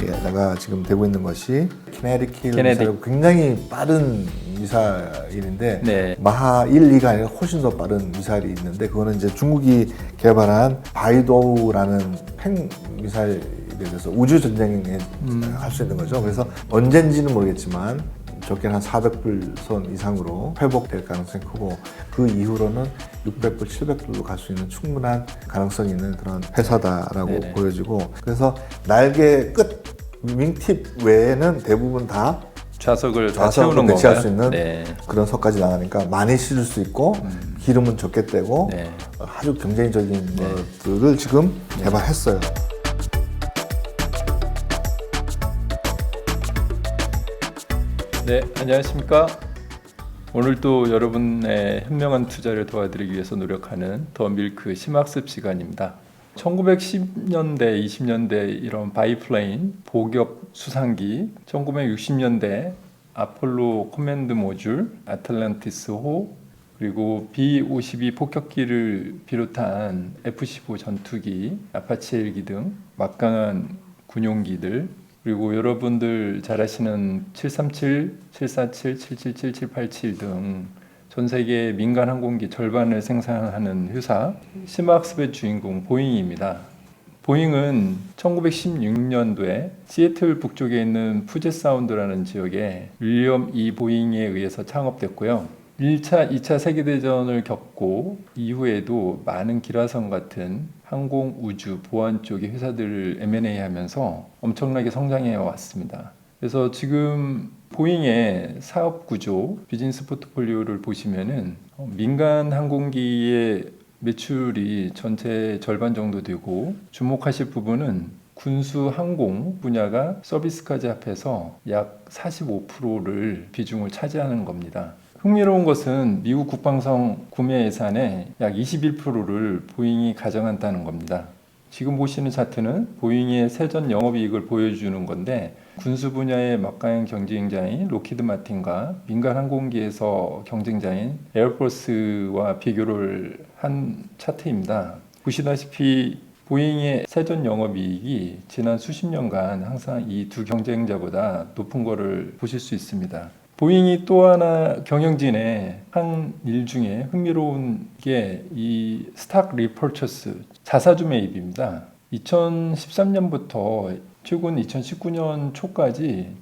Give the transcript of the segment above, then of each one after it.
미사일에다가 지금 되고 있는 것이 키네틱. 미사일 굉장히 빠른 미사일인데 네. 마하 1, 2가 아니라 훨씬 더 빠른 미사일이 있는데 그거는 이제 중국이 개발한 바이도우라는 팽 미사일에 대해서 우주 전쟁에 음. 할수 있는 거죠. 그래서 언젠지는 모르겠지만 적게는 한 400불 선 이상으로 회복될 가능성이 크고 그 이후로는 600불, 700불로 갈 수 있는 충분한 가능성이 있는 그런 회사다라고 네네. 보여지고 그래서 날개 끝 윙팁 외에는 대부분 다 좌석을 다 좌석으로 채우는 배치할 건가요? 수 있는 네. 그런 석까지 나가니까 많이 실을 수 있고 기름은 적게 떼고 네. 아주 경쟁적인 것들을 지금 개발했어요. 네, 안녕하십니까? 오늘도 여러분의 현명한 투자를 도와드리기 위해서 노력하는 더 밀크 심학습 시간입니다. 1910년대, 20년대 이런 바이플레인 보격 수상기, 1960년대 아폴로 커맨드 모듈, 아틀란티스호, 그리고 B-52 폭격기를 비롯한 F-15 전투기, 아파치 헬기 등 막강한 군용기들 그리고 여러분들 잘 아시는 737, 747, 777, 787 등 전 세계 민간 항공기 절반을 생산하는 회사 심학습의 주인공 보잉입니다. 보잉은 1916년도에 시애틀 북쪽에 있는 푸젯 사운드라는 지역에 윌리엄 이 보잉에 의해서 창업됐고요. 1차, 2차 세계대전을 겪고 이후에도 많은 기라성 같은 항공, 우주, 보안 쪽의 회사들을 M&A 하면서 엄청나게 성장해 왔습니다. 그래서 지금 보잉의 사업 구조, 비즈니스 포트폴리오를 보시면은 어, 민간 항공기의 매출이 전체 절반 정도 되고 주목하실 부분은 군수 항공 분야가 서비스까지 합해서 약 45%를 비중을 차지하는 겁니다. 흥미로운 것은 미국 국방성 구매 예산의 약 21%를 보잉이 가져간다는 겁니다. 지금 보시는 차트는 보잉의 세전 영업이익을 보여주는 건데 군수 분야의 막강한 경쟁자인 로키드 마틴과 민간 항공기에서 경쟁자인 에어포스와 비교를 한 차트입니다. 보시다시피 보잉의 세전 영업이익이 지난 수십 년간 항상 이 두 경쟁자보다 높은 것을 보실 수 있습니다. 보잉이 또 하나 경영진의 한 일 중에 흥미로운 게 이 스탁 리퍼처스 자사주 매입입니다. 2013년부터 최근 2019년 초까지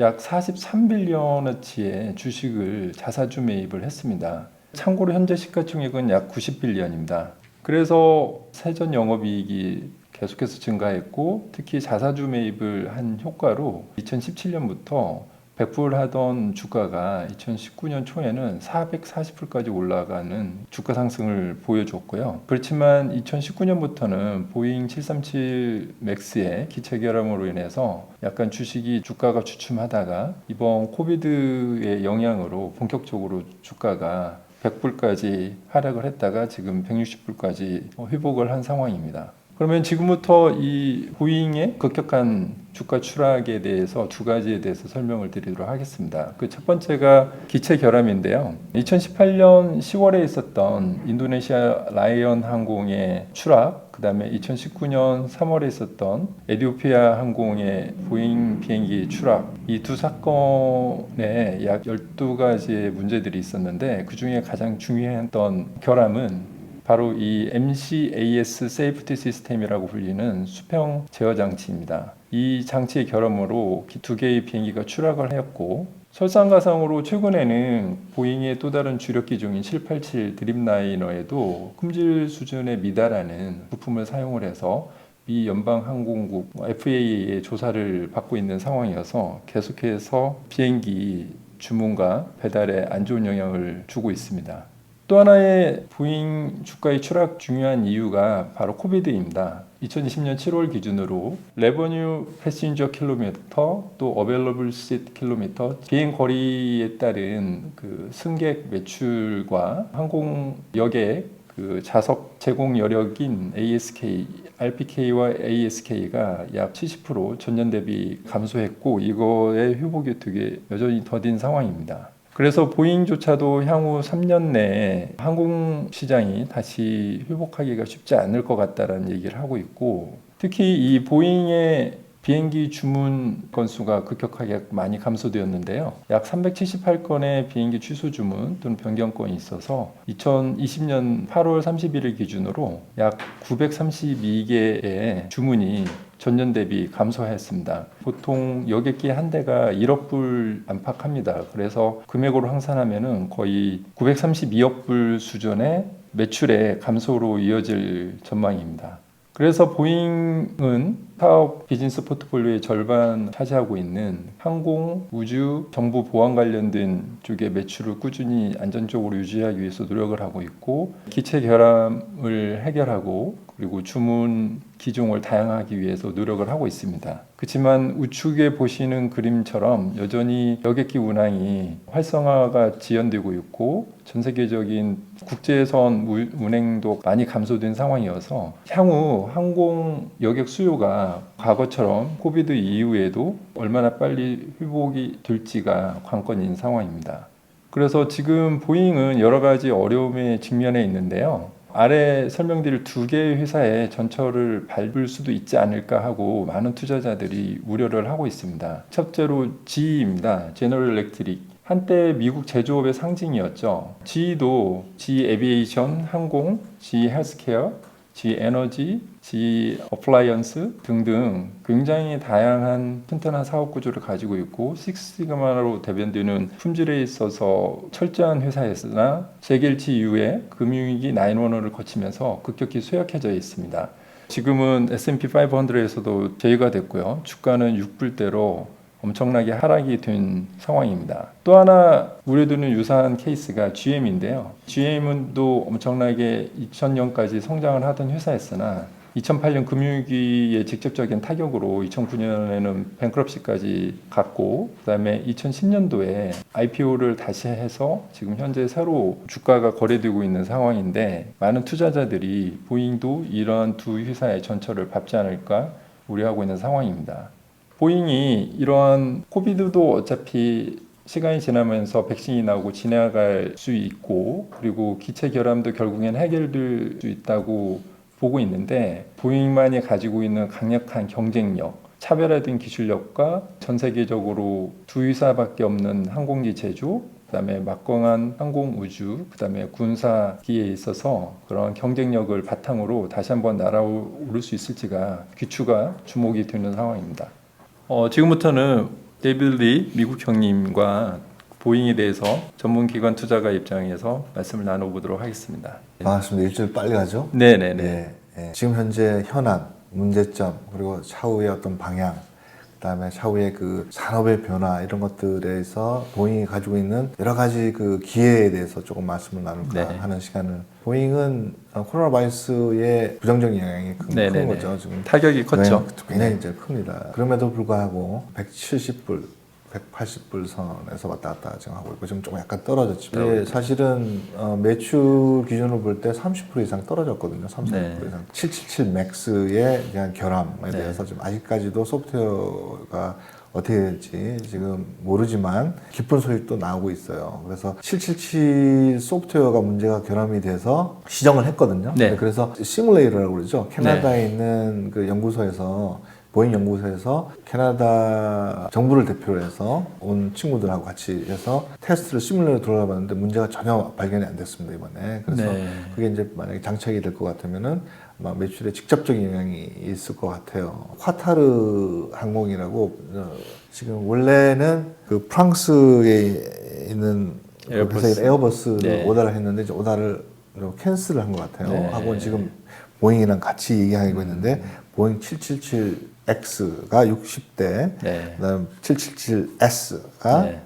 약 43빌리언어치의 주식을 자사주 매입을 했습니다. 참고로 현재 시가총액은 약 90빌리언입니다. 그래서 세전 영업이익이 계속해서 증가했고 특히 자사주 매입을 한 효과로 2017년부터 100불 하던 주가가 2019년 초에는 440불까지 올라가는 주가 상승을 보여줬고요. 그렇지만 2019년부터는 보잉 737 맥스의 기체 결함으로 인해서 약간 주식이 주가가 주춤하다가 이번 코비드의 영향으로 본격적으로 주가가 100불까지 하락을 했다가 지금 160불까지 회복을 한 상황입니다. 그러면 지금부터 이 보잉의 급격한 주가 추락에 대해서 두 가지에 대해서 설명을 드리도록 하겠습니다. 그 첫 번째가 기체 결함인데요. 2018년 10월에 있었던 인도네시아 라이언 항공의 추락, 그 다음에 2019년 3월에 있었던 에디오피아 항공의 보잉 비행기 추락, 이 두 사건에 약 12가지의 문제들이 있었는데 그 중에 가장 중요했던 결함은 바로 이 MCAS 세이프티 시스템이라고 불리는 수평 제어 장치입니다. 이 장치의 결함으로 두 개의 비행기가 추락을 하였고 설상가상으로 최근에는 보잉의 또 다른 주력 기종인 787 드림라이너에도 품질 수준에 미달하는 부품을 사용을 해서 미 연방항공국 FAA의 조사를 받고 있는 상황이어서 계속해서 비행기 주문과 배달에 안 좋은 영향을 주고 있습니다. 또 하나의 보잉 주가의 추락 중요한 이유가 바로 코비드입니다. 2020년 7월 기준으로 레버뉴 패신저 킬로미터 또 어벨러블 시트 킬로미터 비행 거리에 따른 그 승객 매출과 항공 여객 그 좌석 제공 여력인 ASK, RPK와 ASK가 약 70% 전년 대비 감소했고 이거의 회복이 되게 여전히 더딘 상황입니다. 그래서 보잉조차도 향후 3년 내에 항공 시장이 다시 회복하기가 쉽지 않을 것 같다라는 얘기를 하고 있고 특히 이 보잉의 비행기 주문 건수가 급격하게 많이 감소되었는데요. 약 378건의 비행기 취소 주문 또는 변경 건이 있어서 2020년 8월 31일 기준으로 약 932개의 주문이 전년 대비 감소했습니다. 보통 여객기 한 대가 1억 불 안팎합니다. 그래서 금액으로 환산하면은 거의 932억 불 수준의 매출의 감소로 이어질 전망입니다. 그래서 보잉은 사업 비즈니스 포트폴리오의 절반 차지하고 있는 항공, 우주, 정부 보안 관련된 쪽의 매출을 꾸준히 안전적으로 유지하기 위해서 노력을 하고 있고 기체 결함을 해결하고 그리고 주문 기종을 다양하기 위해서 노력을 하고 있습니다. 그렇지만 우측에 보시는 그림처럼 여전히 여객기 운항이 활성화가 지연되고 있고 전 세계적인 국제선 우- 운행도 많이 감소된 상황이어서 향후 항공 여객 수요가 과거처럼 코비드 이후에도 얼마나 빨리 회복이 될지가 관건인 상황입니다. 그래서 지금 보잉은 여러 가지 어려움에 직면해 있는데요. 아래 설명드릴 두 개의 회사의 전철을 밟을 수도 있지 않을까 하고 많은 투자자들이 우려를 하고 있습니다. 첫째로 GE입니다. 제너럴 일렉트릭. 한때 미국 제조업의 상징이었죠. GE도 G 에비에이션 항공, G 헬스케어, G 에너지, G 어플라이언스 등등 굉장히 다양한 튼튼한 사업 구조를 가지고 있고 식스시그마로 대변되는 품질에 있어서 철저한 회사였으나 재결치 이후에 금융위기 911을 거치면서 급격히 쇠약해져 있습니다. 지금은 S&P 500에서도 제외가 됐고요. 주가는 6불대로 엄청나게 하락이 된 상황입니다. 또 하나 우려되는 유사한 케이스가 GM인데요. GM은 또 엄청나게 2000년까지 성장을 하던 회사였으나 2008년 금융위기의 직접적인 타격으로 2009년에는 뱅크럽시까지 갔고 그다음에 2010년도에 IPO를 다시 해서 지금 현재 새로 주가가 거래되고 있는 상황인데 많은 투자자들이 보잉도 이러한 두 회사의 전철을 밟지 않을까 우려하고 있는 상황입니다. 보잉이 이러한 코비드도 어차피 시간이 지나면서 백신이 나오고 지나갈 수 있고 그리고 기체 결함도 결국엔 해결될 수 있다고 보고 있는데 보잉만이 가지고 있는 강력한 경쟁력, 차별화된 기술력과 전 세계적으로 두 회사밖에 없는 항공기 제조, 그다음에 막강한 항공 우주, 그다음에 군사기에 있어서 그런 경쟁력을 바탕으로 다시 한번 날아오를 수 있을지가 귀추가 주목이 되는 상황입니다. 어, 지금부터는 데이비드 리 미국 형님과 보잉에 대해서 전문 기관 투자가 입장에서 말씀을 나눠보도록 하겠습니다. 반갑습니다. 일주일 빨리 가죠? 네네네. 네, 네. 지금 현재 현안, 문제점, 그리고 차후의 어떤 방향, 그다음에 차후의 그 산업의 변화 이런 것들에서 보잉이 가지고 있는 여러 가지 그 기회에 대해서 조금 말씀을 나눌까 네. 하는 시간을. 보잉은 어, 코로나 바이러스의 부정적인 영향이 큰, 큰 네네네. 거죠. 지금 타격이 컸죠. 네, 굉장히 이제 큽니다. 그럼에도 불구하고 170불, 180불 선에서 왔다 갔다 지금 하고 있고 지금 조금 약간 떨어졌죠. 네. 사실은 어, 매출 기준으로 볼 때 30% 이상 떨어졌거든요. 30% 네. 이상. 777 맥스에 대한 결함에 네. 대해서 지금 아직까지도 소프트웨어가 어떻게 될지 지금 모르지만 기쁜 소식도 나오고 있어요. 그래서 777 소프트웨어가 문제가 결함이 돼서 시정을 했거든요. 네. 그래서 시뮬레이터라고 그러죠. 캐나다에 있는 그 연구소에서 보잉 연구소에서 캐나다 정부를 대표로 해서 온 친구들하고 같이 해서 테스트를 시뮬레이터 들어가 봤는데 문제가 전혀 발견이 안 됐습니다 이번에 그래서 네. 그게 이제 만약에 장착이 될 것 같으면은 아마 매출에 직접적인 영향이 있을 것 같아요. 화타르 항공이라고 어, 지금 원래는 그 프랑스에 있는 그 에어버스. 회사인 에어버스를 네. 오다를 했는데 이제 오다를 캔슬을 한 것 같아요. 네. 하고 지금 보잉이랑 같이 얘기하고 있는데 보잉 777X가 60대, 네. 그다음 777S가 네.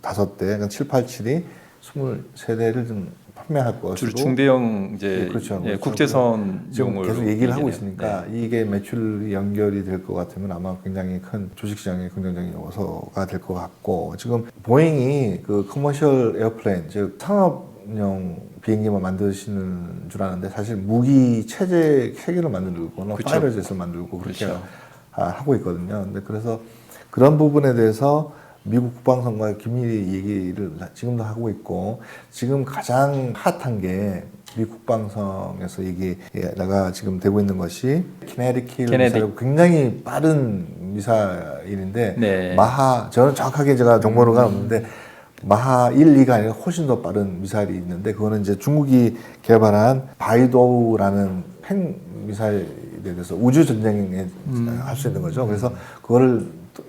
다섯 대, 그러니까 787이 23대를 좀 판매할 것이고 주로 중대형 이제 예, 그렇죠. 예, 그렇죠. 국제선 지금 계속 얘기를 하고. 있으니까 이게 매출이 연결이 될 것 같으면 아마 굉장히 큰 주식시장에 긍정적인 요소가 될 것 같고 지금 보잉이 그 커머셜 에어플레인 즉 상업용 비행기만 만드시는 줄 아는데 사실 무기 체제 체계를 만들거나 그쵸. 파이러젯을 만들고 그렇게 그렇죠. 하- 하고 있거든요. 근데 그래서 그런 부분에 대해서 미국 국방성과 긴밀히 얘기를 지금도 하고 있고 지금 가장 핫한 게 미 국방성에서 얘기가 지금 되고 있는 것이 키네틱 킬 키네틱. 미사일 굉장히 빠른 미사일인데 네. 마하 저는 정확하게 제가 정보가 없는데 마하 1, 2가 아니라 훨씬 더 빠른 미사일이 있는데 그거는 이제 중국이 개발한 바이도우라는 핵 미사일 에 대해서 우주 전쟁에 할 수 있는 거죠. 그래서 그거를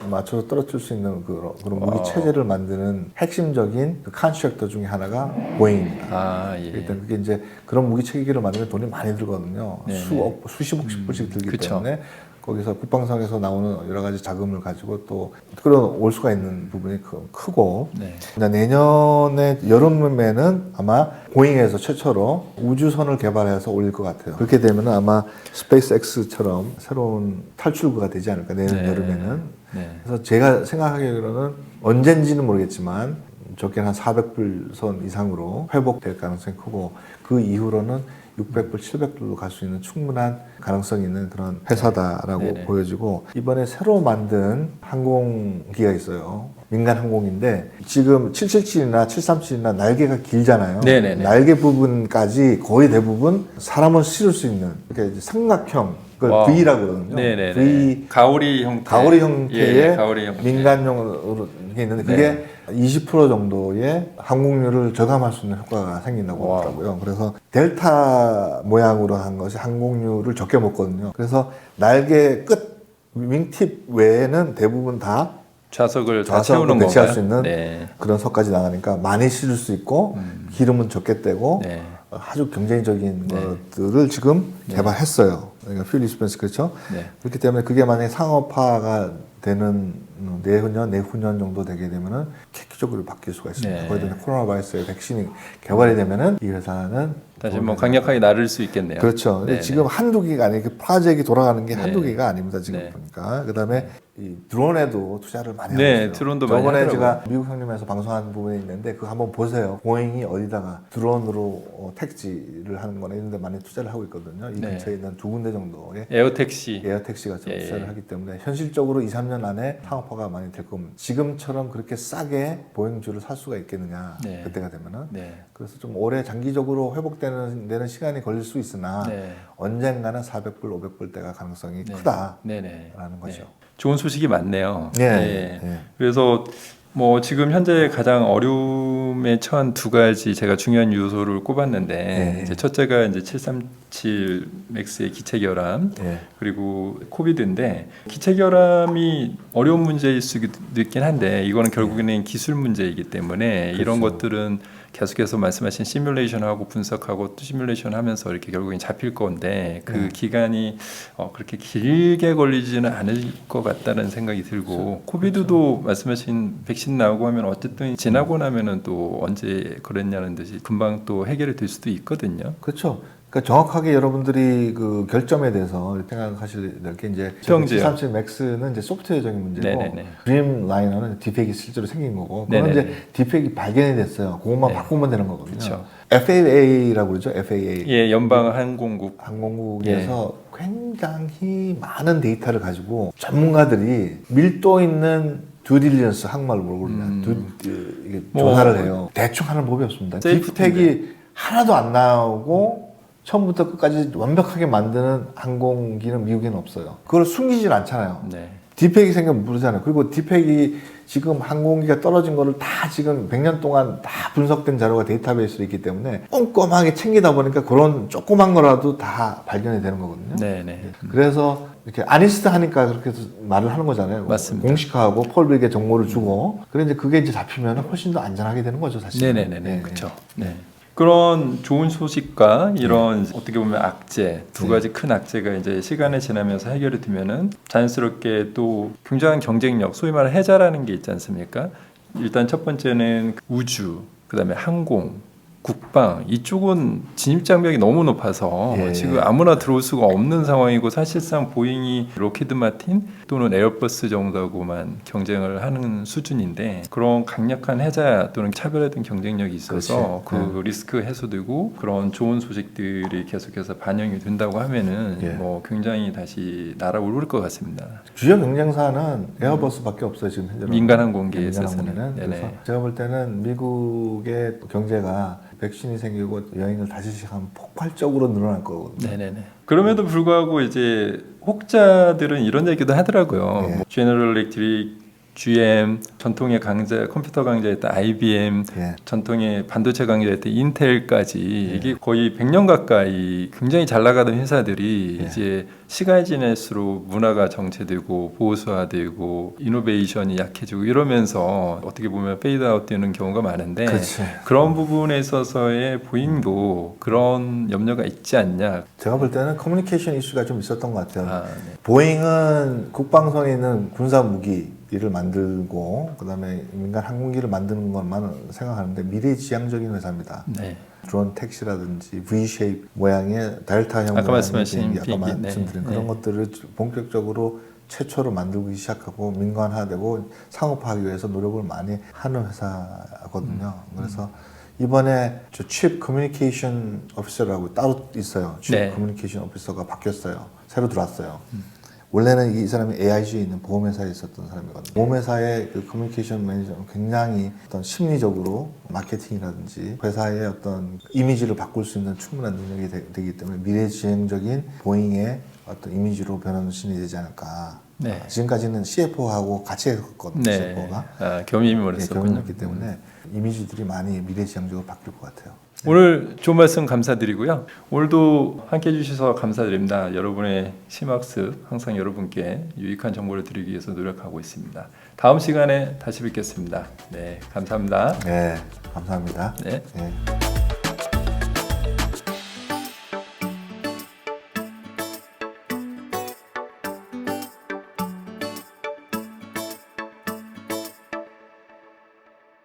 맞춰서 떨어뜨릴 수 있는 그런, 그런 무기 와. 체제를 만드는 핵심적인 그 컨스트럭터 중에 하나가 보잉입니다. 아, 예. 일단 그게 이제 그런 무기 체계를 만들면 돈이 많이 들거든요. 네네. 수억, 수십억씩 불씩 들기 그쵸. 때문에 거기서 국방성에서 나오는 여러 가지 자금을 가지고 또 끌어올 수가 있는 부분이 크- 크고 네. 내년에 여름에는 아마 보잉에서 최초로 우주선을 개발해서 올릴 것 같아요. 그렇게 되면 아마 스페이스X처럼 새로운 탈출구가 되지 않을까 내년 네. 여름에는. 네. 그래서 제가 생각하기로는 언젠지는 모르겠지만 적게는 한 400불 선 이상으로 회복될 가능성이 크고 그 이후로는 600불, 700불로 갈 수 있는 충분한 가능성이 있는 그런 회사다라고 네네. 보여지고 이번에 새로 만든 항공기가 있어요. 민간 항공인데 지금 777이나 737이나 날개가 길잖아요. 네네네. 날개 부분까지 거의 대부분 사람을 실을 수 있는 이렇게 이제 삼각형 그걸 와우. V라고 그러거든요. 네네네. V 가오리 형태. 가오리 형태의 예, 가오리 형태. 민간용으로 이게 있는데 그게 20% 정도의 항공료를 저감할 수 있는 효과가 생긴다고 와우. 하더라고요. 그래서 델타 모양으로 한 것이 항공료를 적게 먹거든요. 그래서 날개 끝 윙팁 외에는 대부분 다 좌석을 다 채우는 배치할 건가요? 수 있는 네. 그런 석까지 나가니까 많이 실을 수 있고 기름은 적게 떼고 네. 아주 경쟁적인 네. 것들을 지금 개발했어요. 그러니까 퓨리 스펜스 그렇죠. 네. 그렇기 때문에 그게 만약에 상업화가 되는 음, 내후년, 내후년 정도 되게 되면은 획기적으로 바뀔 수가 있습니다. 네. 거기다 코로나 바이러스의 백신이 개발이 되면은 이 회사는 다시 뭐 강력하게 나를 수 있겠네요. 그렇죠. 근데 네, 지금 한두 개가 아니고 그 프로젝트가 돌아가는 게 네. 한두 개가 아닙니다. 지금 네. 보니까. 그 다음에 이 드론에도 투자를 많이 네, 하고 있어요. 드론도 많이 저번에 하더라고요. 제가 미국 형님에서 방송한 부분이 있는데 그거 한번 보세요. 보잉이 어디다가 드론으로 어, 택지를 하는 거나 이런 데 많이 투자를 하고 있거든요. 이 네. 근처에 있는 두 군데 정도의 에어택시. 에어 택시가 좀 예, 투자를 예. 하기 때문에 현실적으로 2, 3년 안에 상업화가 많이 될 겁니다. 지금처럼 그렇게 싸게 보행주를 살 수가 있겠느냐 네. 그때가 되면은 네. 그래서 좀 오래 장기적으로 회복되는 데는 시간이 걸릴 수 있으나 네. 언젠가는 400불, 500불 대가 가능성이 네. 크다라는 네 네. 거죠. 네. 좋은 소식이 많네요. 네. 네. 네. 그래서 뭐 지금 현재 가장 어려움에 처한 두 가지 제가 중요한 요소를 꼽았는데 네. 이제 첫째가 이제 737 맥스의 기체 결함 예. 그리고 코비드인데 기체 결함이 어려운 문제일 수도 있긴 한데 이거는 결국에는 기술 문제이기 때문에 이런 그렇죠. 것들은 계속해서 말씀하신 시뮬레이션하고 분석하고 또 시뮬레이션 하면서 이렇게 결국엔 잡힐 건데 그 네. 기간이 어, 그렇게 길게 걸리지는 않을 것 같다는 생각이 들고 그렇죠. 코비드도 말씀하신 백신 나오고 하면 어쨌든 지나고 나면은 또 언제 그랬냐는 듯이 금방 또 해결이 될 수도 있거든요. 그렇죠. 그러니까 정확하게 여러분들이 그 결점에 대해서 생각하실 게 이제 평지요. 737 맥스는 이제 소프트웨어적인 문제고 네네네. 드림 라이너는 디펙이 실제로 생긴 거고 그건 네네네. 이제 디펙이 발견이 됐어요. 그것만 네. 바꾸면 되는 거거든요. 그쵸. FAA라고 그러죠. FAA. 예, 연방 항공국 항공국에서 굉장히 많은 데이터를 가지고 전문가들이 밀도 있는 듀딜리전스 한국말로 그러냐 음. 듀, 듀- 이게 뭐, 조사를 해요 대충 하는 법이 없습니다. 디스펙이 하나도 안 나오고 처음부터 끝까지 완벽하게 만드는 항공기는 미국에는 없어요 그걸 숨기질 않잖아요 네. 디펙이 생기면 모르잖아요. 그리고 디펙이 지금 항공기가 떨어진 거를 다 지금 100년 동안 다 분석된 자료가 데이터베이스로 있기 때문에 꼼꼼하게 챙기다 보니까 그런 조그만 거라도 다 발견이 되는 거거든요. 네, 네. 그래서 이렇게 아니스트 하니까 그렇게 말을 하는 거잖아요. 맞습니다. 공식화하고 폴빅에 정보를 주고. 그래 이제 그게 이제 잡히면 훨씬 더 안전하게 되는 거죠, 사실. 네 네네네. 그렇죠. 네. 그런 좋은 소식과 이런 어떻게 보면 악재 두 네. 가지 큰 악재가 이제 시간이 지나면서 해결이 되면은 자연스럽게 또 굉장한 경쟁력 소위 말하는 해자라는 게 있지 않습니까? 일단 첫 번째는 우주 그다음에 항공 국방 이쪽은 진입 장벽이 너무 높아서 예. 지금 아무나 들어올 수가 없는 상황이고 사실상 보잉이 로키드 마틴 또는 에어버스 정도하고만 경쟁을 하는 수준인데 그런 강력한 해자 또는 차별화된 경쟁력이 있어서 그렇지. 그 리스크 해소되고 그런 좋은 소식들이 계속해서 반영이 된다고 하면은 예. 뭐 굉장히 다시 날아오를 것 같습니다. 주요 경쟁사는 에어버스밖에 없어요, 지금 현재. 민간 항공기에 민간 있어서는. 그래서 제가 볼 때는 미국의 경제가 백신이 생기고 여행을 다시 시작하면 폭발적으로 늘어날 거거든요. 네네네. 그럼에도 불구하고 이제 혹자들은 이런 얘기도 하더라고요. 예. 제너럴 일렉트릭, GM, 전통의 강자, 컴퓨터 강자였던 IBM, 예. 전통의 반도체 강자였던 인텔까지 이게 거의 100년 가까이 굉장히 잘 나가던 회사들이 예. 이제 시간이 지날수록 문화가 정체되고 보수화되고 이노베이션이 약해지고 이러면서 어떻게 보면 페이드아웃 되는 경우가 많은데 그렇지. 그런 부분에 있어서의 보잉도 그런 염려가 있지 않냐. 제가 볼 때는 커뮤니케이션 이슈가 좀 있었던 것 같아요. 아, 네. 보잉은 국방선에 있는 군사 무기 를 만들고 그다음에 민간 항공기를 만드는 것만 생각하는데 미래지향적인 회사입니다. 네. 드론 택시라든지 V-쉐입 모양의 델타형 아까 말씀하신 비행기, 아까 네. 말씀드린 네. 그런 것들을 본격적으로 최초로 만들기 시작하고 민간화되고 상업화하기 위해서 노력을 많이 하는 회사거든요. 음. 그래서 이번에 저칩 커뮤니케이션 오피서라고 따로 있어요. 칩 네. 커뮤니케이션 오피서가 바뀌었어요. 새로 들어왔어요. 음. 원래는 이 사람이 AIG에 있는 보험회사에 있었던 사람이거든요. 보험회사의 그 커뮤니케이션 매니저는 굉장히 어떤 심리적으로 마케팅이라든지 회사의 어떤 이미지를 바꿀 수 있는 충분한 능력이 되, 기 때문에 미래지향적인 보잉의 어떤 이미지로 변화신이 되지 않을까. 네. 지금까지는 CFO하고 같이 했거든요. 네. CFO가. 아, 겸임을 예, 했었군요. 경험했기 때문에 이미지들이 많이 미래지향적으로 바뀔 것 같아요. 오늘 좋은 말씀 감사드리고요. 오늘도 함께 해주셔서 감사드립니다. 여러분의 심학습 항상 여러분께 유익한 정보를 드리기 위해서 노력하고 있습니다. 다음 시간에 다시 뵙겠습니다. 네, 감사합니다. 네, 감사합니다. 네. 예.